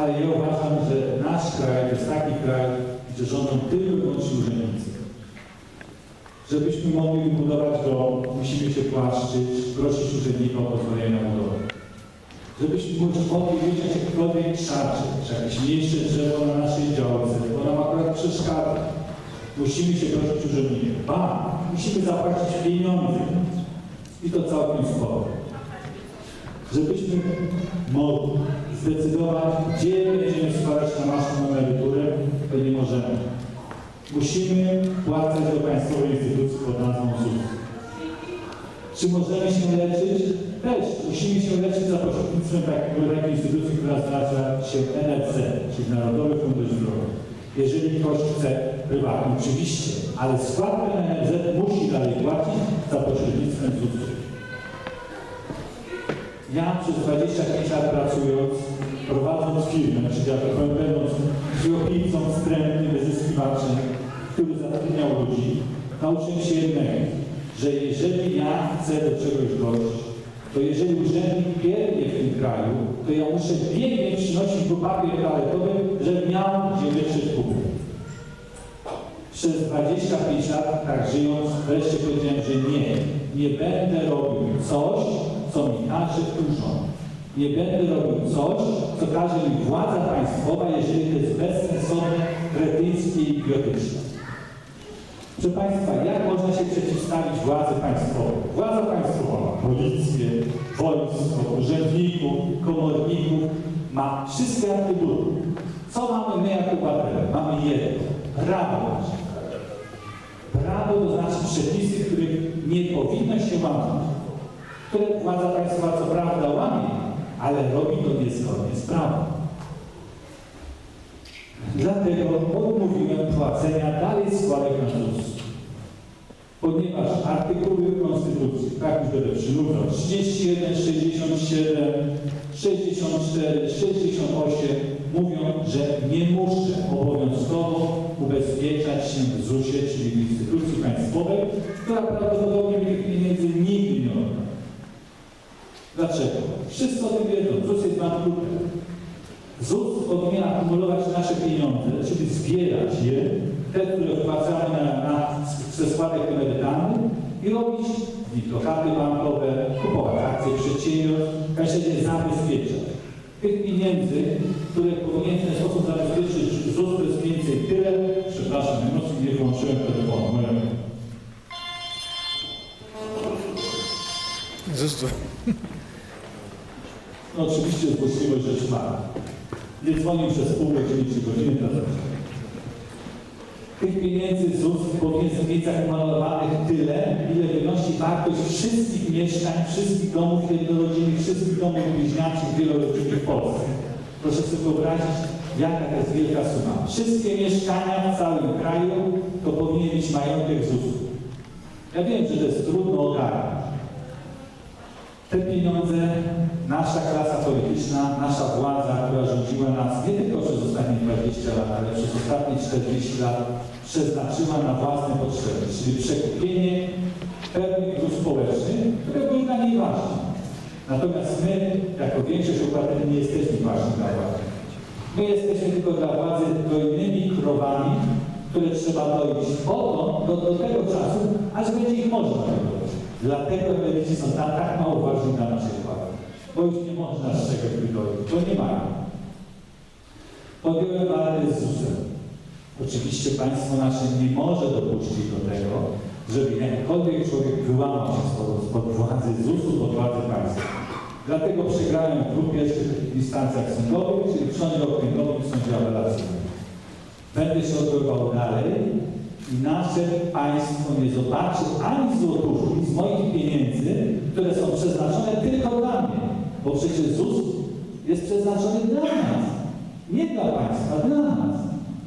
ale ja uważam, że nasz kraj to jest taki kraj, gdzie rządzą tylko wyłącznie urzędnicy. Żebyśmy mogli budować go, musimy się płaszczyć, prosić urzędnika o pozwolenie na budowę. Żebyśmy mogli wiedzieć jakkolwiek krzaczy, czy jakieś mniejsze drzewo na naszej działce, bo nam akurat przeszkadza. Musimy się prosić urzędnika. Ba, musimy zapłacić pieniądze. I to całkiem sporo. Żebyśmy mogli zdecydować, gdzie będziemy składać na naszą emeryturę, to nie możemy. Musimy płacać do państwowej instytucji pod nazwą ZUS. Czy możemy się leczyć? Też. Musimy się leczyć za pośrednictwem takiego, takiej instytucji, która nazywa się NFZ, czyli Narodowy Fundusz Zdrowia. Jeżeli ktoś chce prywatnie, oczywiście, ale składkę na NFZ musi dalej płacić za pośrednictwem ZUS. Ja przez 25 lat pracując, prowadząc firmę, czyli ja tak będąc krwiopijcą wstrętnym, wyzyskiwaczem, który zatrudniał ludzi, nauczyłem się jednego, że jeżeli ja chcę do czegoś dojść, to jeżeli urzędnik biegnie w tym kraju, to ja muszę biegnie przynosić mu papier toaletowy, że miał gdzie wytrzeć kubek. Przez 25 lat tak żyjąc, wreszcie powiedziałem, że nie, nie będę robił coś, każe urząd. Nie będę robił coś, co każe mi władza państwowa, jeżeli to jest bezsensowne, kretyńskie i idiotyczne. Proszę Państwa, jak można się przeciwstawić władzy państwowej? Władza państwowa policję, wojsko, urzędników, komorników, ma wszystkie atrybuty. Co mamy my jako obywatele? Mamy jedno, prawo nasze. Prawo to znaczy przepisy, których nie powinno się łamać, które władza państwowa co prawda łamie, ale robi to niezgodnie z prawem. Dlatego odmówiłem płacenia dalej składek na ZUS. Ponieważ artykuły Konstytucji, tak już będę przynudzał, 31, 67, 64, 68 mówią, że nie muszę obowiązkowo ubezpieczać się w ZUS-ie, czyli w instytucji państwowej, która prawdopodobnie tych pieniędzy nigdy nie odda. Dlaczego? Wszyscy o tym wiedzą. ZUS jest bankrutem. ZUS powinien akumulować nasze pieniądze, czyli zbierać je, te, które wpłacamy na, na, ze składek emerytalnych i robić lokaty bankowe, kupować akcje przedsiębiorstw, w każdym razie zabezpieczać. Tych pieniędzy, które powinien w ten sposób zabezpieczyć ZUS, to jest więcej tyle, przepraszam, nie włączyłem telefonu, moja Zustu. No oczywiście złośliwość rzecz ma. Nie dzwonił przez pół godziny czy godziny na. Tych pieniędzy ZUS powinien mieć zakumulowanych tyle, ile wynosi wartość wszystkich mieszkań, wszystkich domów jednorodzinnych, wszystkich domów bliźniaczych, wielorodzinnych w Polsce. Proszę sobie wyobrazić, jaka to jest wielka suma. Wszystkie mieszkania w całym kraju to powinien być majątek ZUS-u. Ja wiem, że to jest trudno ogarnąć. Te pieniądze nasza klasa polityczna, nasza władza, która rządziła nas nie tylko przez ostatnie 20 lat, ale przez ostatnie 40 lat przeznaczyła na własne potrzeby, czyli przekupienie pewnych grup społecznych, które były dla niej ważne. Natomiast my, jako większość obywateli, nie jesteśmy ważni dla władzy. My jesteśmy tylko dla władzy dojnymi krowami, które trzeba doić oto do, do tego czasu, aż będzie ich można. Dlatego emeryci są tak, tak mało ważni dla naszej władzy. Bo już nie można z czegoś wydoić, bo nie mają. Podjąłem walkę z ZUS-em. Oczywiście państwo nasze nie może dopuścić do tego, żeby jakikolwiek człowiek wyłamał się spod, władzy ZUS-u do władzy państwa. Dlatego przegrałem w dwóch pierwszych instancjach sądowych, czyli w sądzie okręgowym i sądzie apelacyjnym. Będę się odbywał dalej nasze państwo nie zobaczy ani złotówki z moich pieniędzy, które są przeznaczone tylko dla mnie. Bo przecież ZUS jest przeznaczony dla nas. Nie dla państwa, dla nas.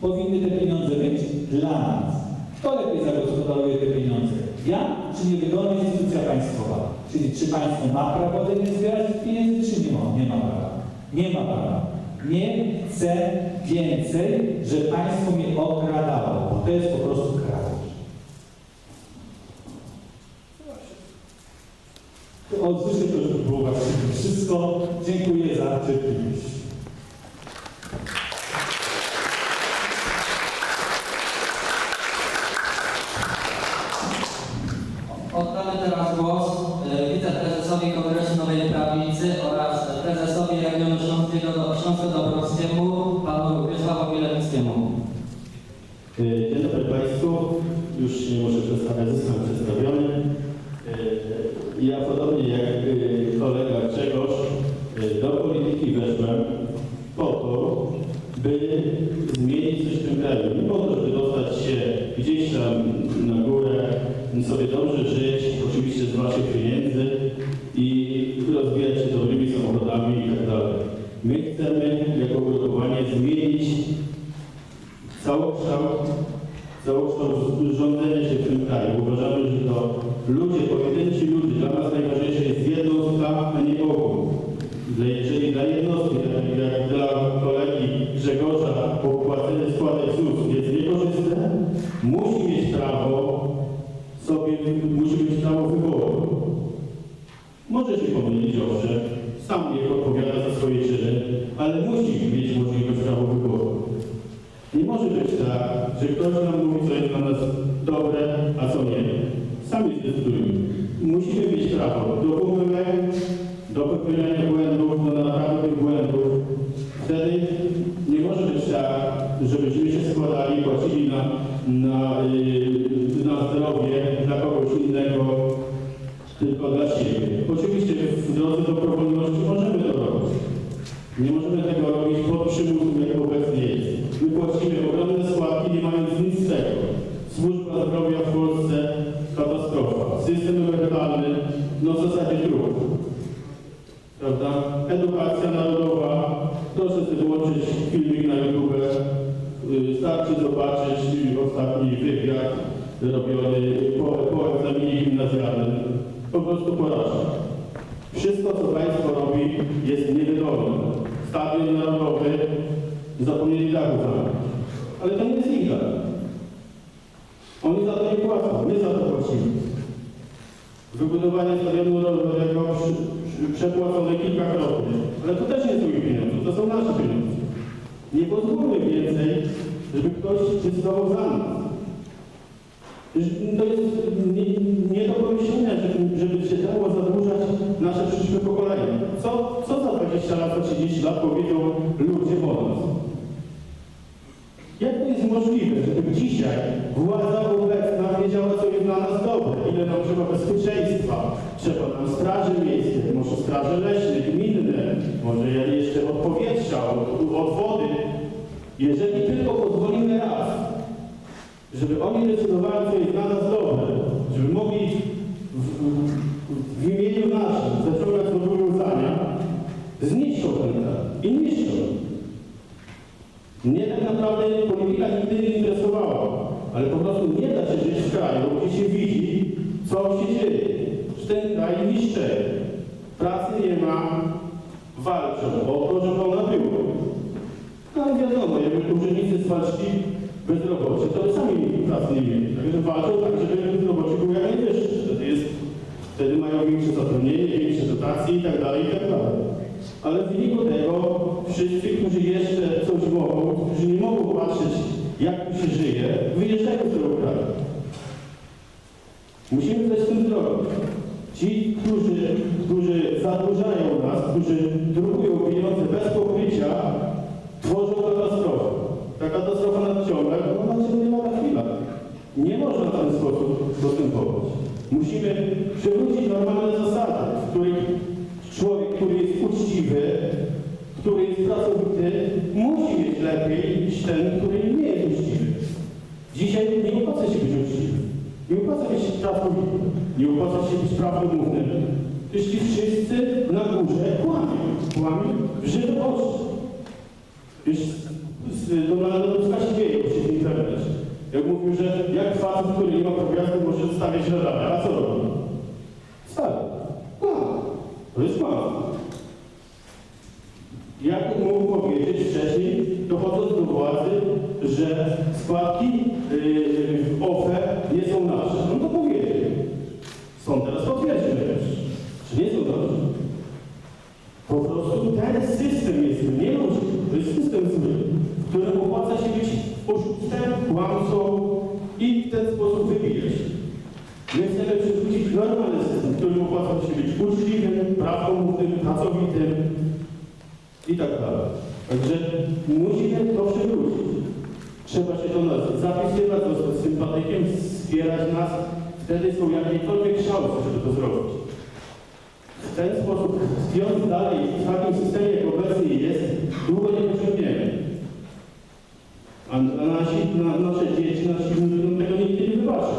Powinny te pieniądze być dla nas. Kto lepiej zagospodaruje te pieniądze? Ja czy niewydolna instytucja państwowa? Czyli czy państwo ma prawo do zbierać pieniędzy, czy nie ma? Nie ma prawa. Nie ma prawa. Nie chcę więcej, że państwo mnie okradało, bo to jest po prostu kradzież. Oczywiście to już by było właściwie wszystko. Dziękuję za cierpliwość. Sobie dobrze żyć, oczywiście z Waszych pieniędzy i rozwijać się dobrymi samochodami i tak. My chcemy jako ugrupowanie zmienić całokształt, całokształt rządzenia się w tym kraju. Uważamy, że to ludzie, musi mieć możliwość prawa wyboru. Nie może być tak, że ktoś nam mówi, co jest dla nas dobre, a co nie. Sami zdecydujmy. Musimy mieć prawo do pomyłek, do popełniania błędów, do naprawy System emerytalny, w zasadzie trup. Prawda? Edukacja narodowa. Proszę sobie włączyć filmik na YouTube. Y, Starczy zobaczyć ostatni wywiad robiony po, po egzaminie gimnazjalnym. Po prostu porażka. Wszystko, co państwo robi, jest niewydolne. Stadion narodowy zapomnieli dachu. Ale to nie jest ich. Oni za to nie płacą, my za to płacimy. Wybudowanie stadionu przy, przepłacone kilkakrotnie. Ale to też nie są ich pieniądze, to są nasze pieniądze. Nie pozwólmy więcej, żeby ktoś decydował za nas. To jest nie, nie do pomyślenia, żeby, żeby się dało zadłużać nasze przyszłe pokolenia. Co, co za 20 lat, za 30 lat powiedzą ludzie o nas? Jak to jest możliwe, żeby dzisiaj władza obecna wiedziała, co ile nam trzeba bezpieczeństwa, trzeba nam straży miejskiej, może straży leśne, gminne, może jeszcze od powietrza, od, od wody. Jeżeli tylko pozwolimy raz, żeby oni decydowali, co jest dla nas dobre, żeby mogli w, w, w imieniu naszym zaciągać zobowiązania, zniszczą ten kraj i niszczą. Mnie tak naprawdę polityka nigdy nie interesowała, ale po prostu nie da się żyć w kraju, gdzie się widzi, co się dzieje, kraj niszczy. Pracy nie ma, walczą o to, żeby ona była. No ale wiadomo, jakby urzędnicy zwalczyli bezrobocie, to sami pracy nie mieli. Także walczą tak, żeby bezrobocie było jak najwyższe. Wtedy, jest, mają większe zatrudnienie, większe dotacje i tak dalej, i tak. Ale w wyniku tego wszyscy, którzy jeszcze coś mogą, którzy nie mogą patrzeć, jak tu się żyje, wyjeżdżają z tego kraju. Musimy coś z tym zrobić. Ci, którzy, którzy zadłużają nas, którzy drukują pieniądze bez pokrycia, tworzą katastrofę. Ta katastrofa nadciąga, ona się nie ma na chwilę. Nie można w ten sposób postępować. Musimy przywrócić normalne zasady, w których człowiek, który jest uczciwy, który jest pracowity, musi mieć lepiej niż ten, który nie jest uczciwy. Dzisiaj nie opłaca się być uczciwy. Nie opłaca się być pracowitym. Nie opłaca się być prawdomównym. Przecież ci wszyscy na górze kłamią. Kłamią w żywe oczy. Z Donalda Tuska się dzieje, bo się w internecie. Jak mówił, że jak facet, który nie ma powiatu, może stawiać radar. A co robi? Stawia. Kłamie. To jest kłamstwo. Jak mógł powiedzieć wcześniej, dochodząc do władzy, że składki yy, w OFE nie są nasze? No to powiedział. Są teraz potwierdzone też, że nie są nasze. Po prostu ten system jest niemożliwy. To jest system zły, w którym opłaca się być oszustem, kłamcą i w ten sposób wybijać. My chcemy przywrócić normalny system, w którym opłaca się być uczciwym, prawdomównym, pracowitym, i tak dalej. Także musimy to przywrócić. Trzeba się do nas zapisywać, zostać sympatykiem, wspierać nas. Wtedy są jakiekolwiek szanse, żeby to zrobić. W ten sposób, tkwiąc dalej w takim systemie, jak obecnie jest, długo nie osiągniemy. A, nasi, na, nasze dzieci, nasi ludzie tego nigdy nie wybaczą.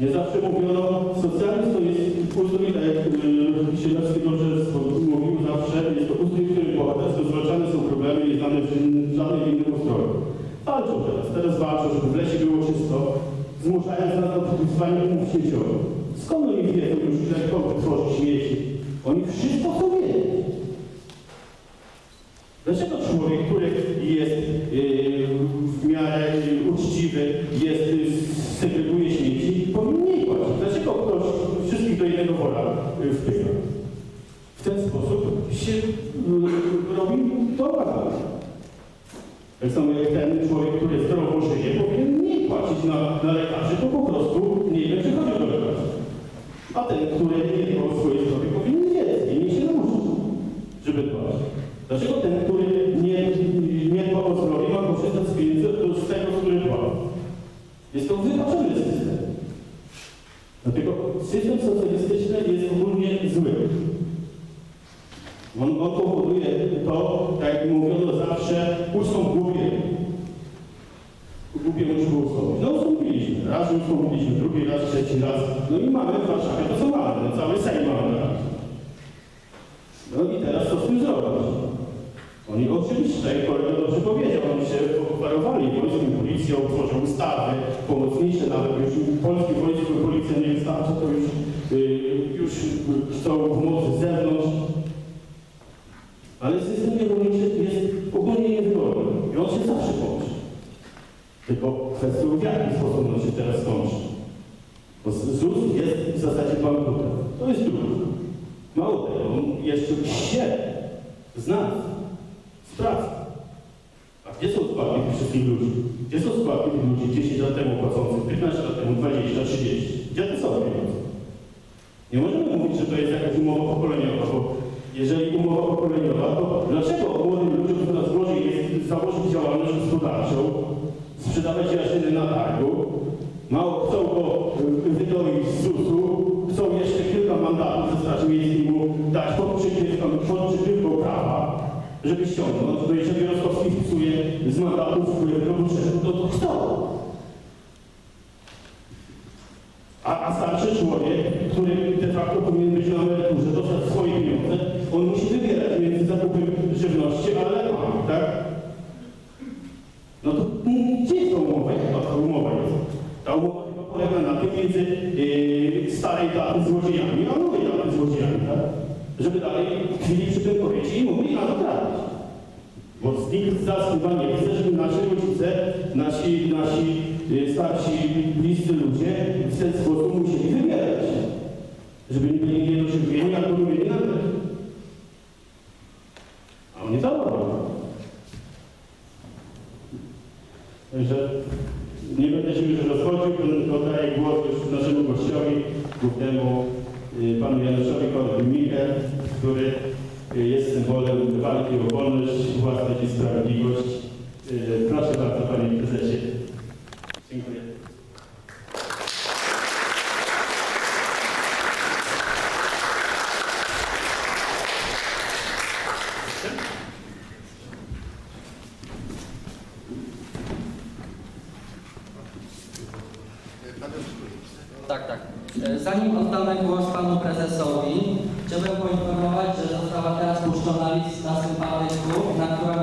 Nie zawsze mówiono, socjalizm to jest ustrój, tak jak yy, Siedlewski dobrze mówił zawsze, jest to ustrój, w którym bohatersko zwalczane są problemy nieznane w żadnym innym ustroju. Walczą teraz, teraz walczą, żeby w lesie było czysto, zmuszając nas do podpisywania umów śmieciowych. Skąd oni wiedzą już, że kto tworzy śmieci? Oni wszystko chcą wiedzieć. Dlaczego człowiek, który jest yy, w miarę yy, uczciwy, jest, yy, segreguje śmieci, powinien mniej płacić? Dlaczego ktoś wszystkich do jednego wora yy, wpycha? W ten sposób się yy, robi bałagan. Tak samo jak ten człowiek, który zdrowo żyje, powinien na, na lekarzy, bo po prostu nie będzie chodził do lekarza. A ten, który nie dba o swoje zdrowie, powinien wiedzieć i nie się nauczyć, żeby dbać. Dlaczego ten, który nie, nie dba o zdrowie, ma korzystać z pieniędzy z tego, który dba? Jest to wypaczony system. Dlatego system socjalistyczny jest ogólnie zły. On, on powoduje to, tak jak mówiono zawsze, ustąp głupiemu. Głupiemu trzeba ustąpić. No Raz ustąpiliśmy, drugi raz, trzeci raz. No i mamy w Warszawie to, co mamy. Cały Sejm mamy. No i teraz co z tym zrobić? Oni oczywiście, jak kolega dobrze powiedział, oni się operowali wojskiem, policją, tworzą ustawy pomocnicze, nawet już polskie wojsko policja nie wystarczy, to już, yy, już chcą pomocy z zewnątrz. Ale system niewolniczy jest ogólnie niezgodny i on się zawsze kończy. Tylko kwestią w jaki sposób on się teraz kończy. Bo ZUS jest w zasadzie bankrutem. To jest trudno. Mało tego, on jeszcze się z nas, z pracy. A gdzie są składki tych wszystkich ludzi? Gdzie są składki tych ludzi 10 lat temu płacących, 15 lat temu, 20, 30? Gdzie te są pieniądze? Nie możemy mówić, że to jest jakaś umowa pokoleniowa, bo jeżeli umowa pokoleniowa, to dlaczego młodym ludziom coraz gorzej jest założyć działalność gospodarczą, sprzedawać jarzyny na targu, mało chcą go y, wydoić z ZUS-u, chcą jeszcze kilka mandatów ze Straży Miejskiej mu dać pod przykrywką, pod przykrywką prawa, żeby ściągnąć, to jeżeli Rostowski wpisuje z mandatów do budżetu, to to chcą. A, a starszy człowiek, który de facto powinien być na emeryturze, dostać swoje pieniądze, on musi wybierać między zakupem żywności a lekami, tak? No to mm, gdzie jest ta umowa? Jaka ta umowa jest? Ta umowa chyba polega na tym między yy, starej daty złodziejami, a nowej daty złodziejami, tak? Żeby dalej chwili przy tym powiedzieć i mogli na to trafić. Bo nikt z nas chyba nie chce, żeby nasi rodzice, nasi, nasi y, starsi, bliscy ludzie w ten sposób musieli wybierać. Żeby nie byli niedożywieni albo nie mieli nawet. A oni to robią. Także nie będę się już rozchodził, tylko daję głos już naszemu gościowi, głównemu y, panu Januszowi Korwin-Mikke, który y, jest symbolem walki o wolność, własność i sprawiedliwość. Y, Proszę bardzo, panie prezesie. Dziękuję. Tak, tak. E, Zanim oddamy głos panu prezesowi, chciałbym poinformować, że została teraz puszczona lista sympatyków, na którą,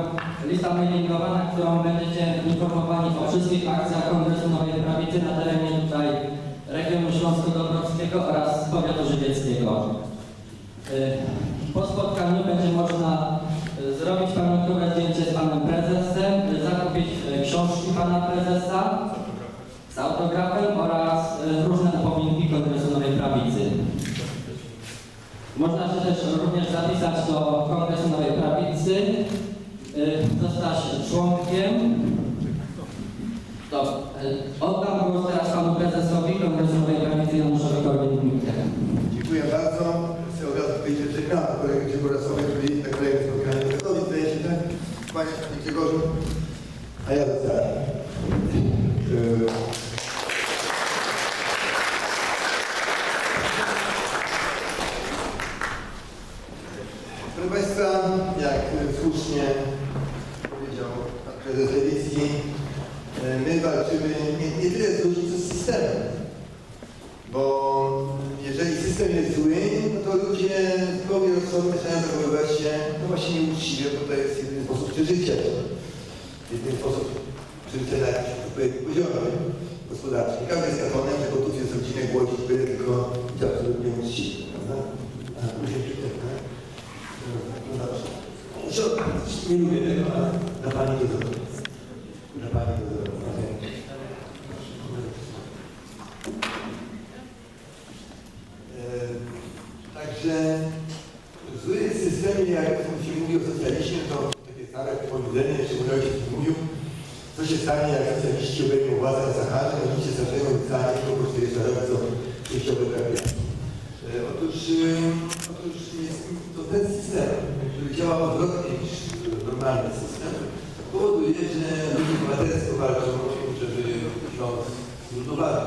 lista mailingowa, na którą będziecie informowani o wszystkich akcjach Kongresu Nowej Prawicy na terenie tutaj regionu Śląsko-Dąbrowskiego oraz powiatu żywieckiego. E, Po spotkaniu będzie można e, zrobić pamiątkowe zdjęcie z panem prezesem, e, zakupić e, książki pana prezesa, z autografem oraz różne upominki Prawicy. Można się też również zapisać do Kongresu Nowej Prawicy, y, zostać członkiem. To y, oddam głos teraz panu prezesowi Kongresu Nowej Prawicy Januszowi Korwin-Mikke. Dziękuję bardzo. Chcę od razu powiedzieć, że na kolegę Cieburasowej, który jest na kolejnym spotkaniu. Zdaje się, tak? Panie Grzegorzu, chcemy zły, no to ludzie w głowie rozsądne zaczynają zachowywać się no właśnie nieuczciwie, bo to jest jedyny sposób przeżycia. Jedyny sposób przeżycia budynek, czy Mrozik mówił, co się stanie, jak socjaliści obejmą władzę na Saharze, ludzie zaczną zdanie kogoś, który jest zarządcą przejściowym kapitan. Otóż, e, otóż jest, to ten system, który działa odwrotnie niż normalny system, powoduje, że ludzie obywatelsko walczą o to, żeby rząd zbudowany.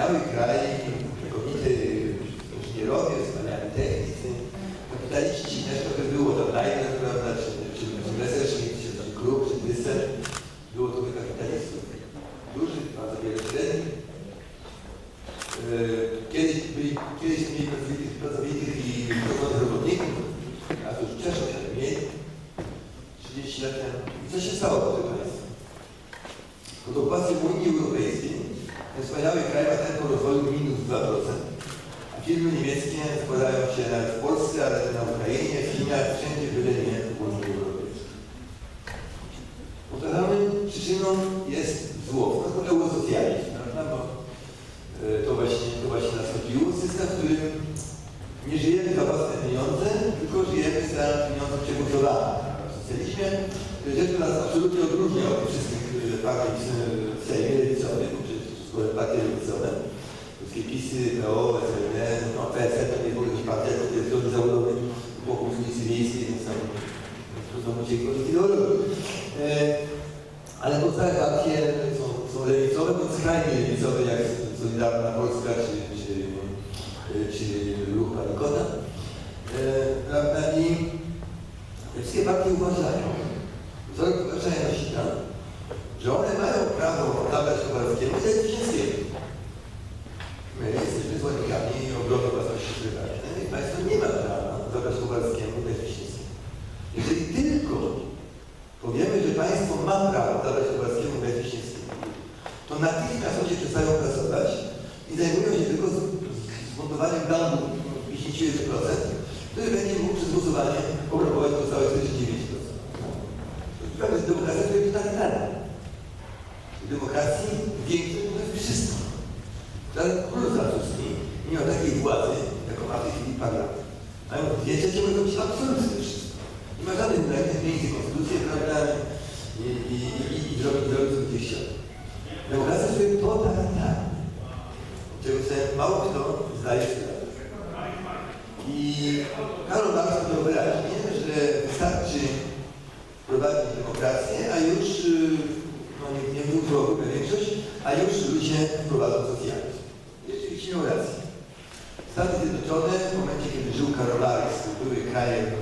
了解 uh, Itu berkata itu ditahan. Itu berkata Israele.